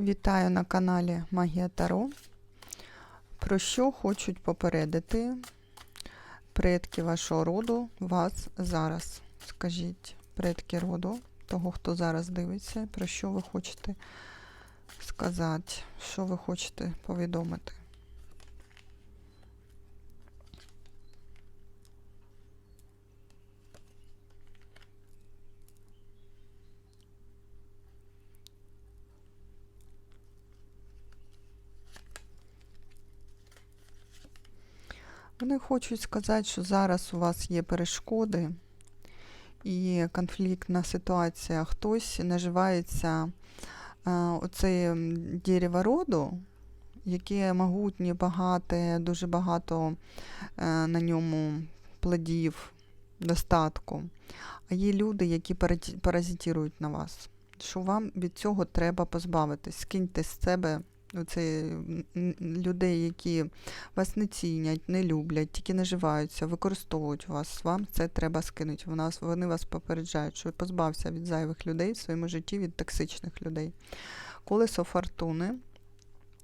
Вітаю на каналі Магія Таро. Про що хочуть попередити предки вашого роду вас зараз? Скажіть, предки роду, того, хто зараз дивиться, про що ви хочете сказати, що ви хочете повідомити? Вони хочуть сказати, що зараз у вас є перешкоди і конфліктна ситуація. Хтось наживається е, оце дерево роду, яке могутнє, багате, дуже багато е, на ньому плодів, достатку. А є люди, які паразитірують на вас. Що вам від цього треба позбавитись. Скиньте з себе м, людей, які вас не цінять, не люблять, тільки наживаються, використовують вас. Вам це треба скинути. Вони вас, попереджають, що позбався від зайвих людей в своєму житті, від токсичних людей. Колесо фортуни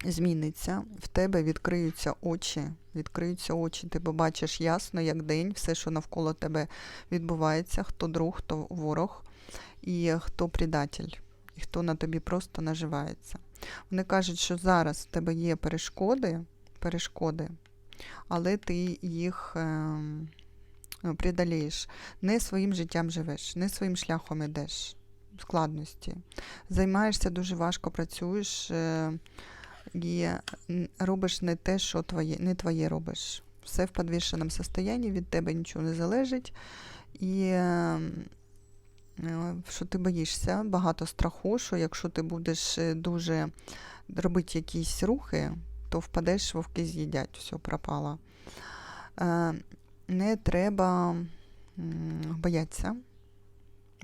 зміниться, в тебе відкриються очі, відкриються очі, ти побачиш ясно, як день, все, що навколо тебе відбувається, хто друг, хто ворог і хто предатель, і хто на тобі просто наживається. Вони кажуть, що зараз в тебе є перешкоди, перешкоди, але ти їх ем, ну, преодолієш. Не своїм життям живеш, не своїм шляхом ідеш. Складності. Займаєшся дуже важко, працюєш е, і робиш не те, що твоє, не твоє робиш. Все в підвішеному стані, від тебе нічого не залежить. І ем, що ти боїшся, багато страху, що якщо ти будеш е, дуже робити якісь рухи, то впадеш, вовки з'їдять, все пропало. Е, Не треба боятися.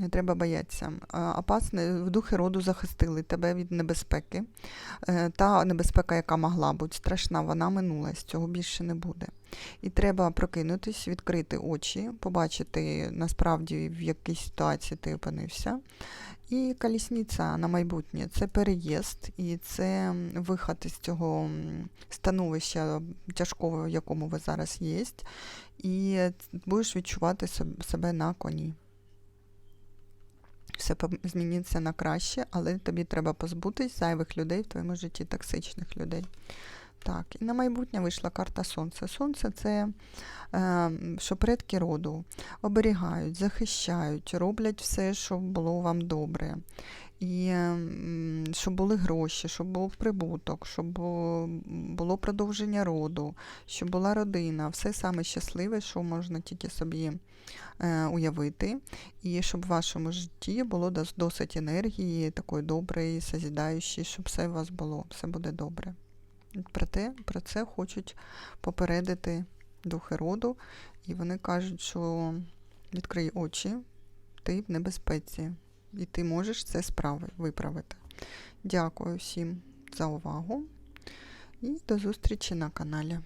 Не треба боятися. Е, Опасне, в духи роду захистили тебе від небезпеки. Е, Та небезпека, яка могла бути страшна, вона минулась, цього більше не буде. І треба прокинутись, відкрити очі, побачити насправді, в якій ситуації ти опинився. І колісниця на майбутнє це переїзд, і це виход із цього становища тяжкого, в якому ви зараз є, і будеш відчувати себе на коні. Все зміниться на краще, але тобі треба позбутись зайвих людей в твоєму житті, токсичних людей. Так, і на майбутнє вийшла карта Сонця. Сонце це е, що предки роду оберігають, захищають, роблять все, щоб було вам добре. І щоб були гроші, щоб був прибуток, щоб було продовження роду, щоб була родина, все саме щасливе, що можна тільки собі е, уявити, і щоб в вашому житті було досить енергії, такої доброї, созідаючої, щоб все у вас було, все буде добре. Про, те, про це хочуть попередити духи роду, і вони кажуть, що відкрий очі, ти в небезпеці, і ти можеш це справи виправити. Дякую всім за увагу і до зустрічі на каналі.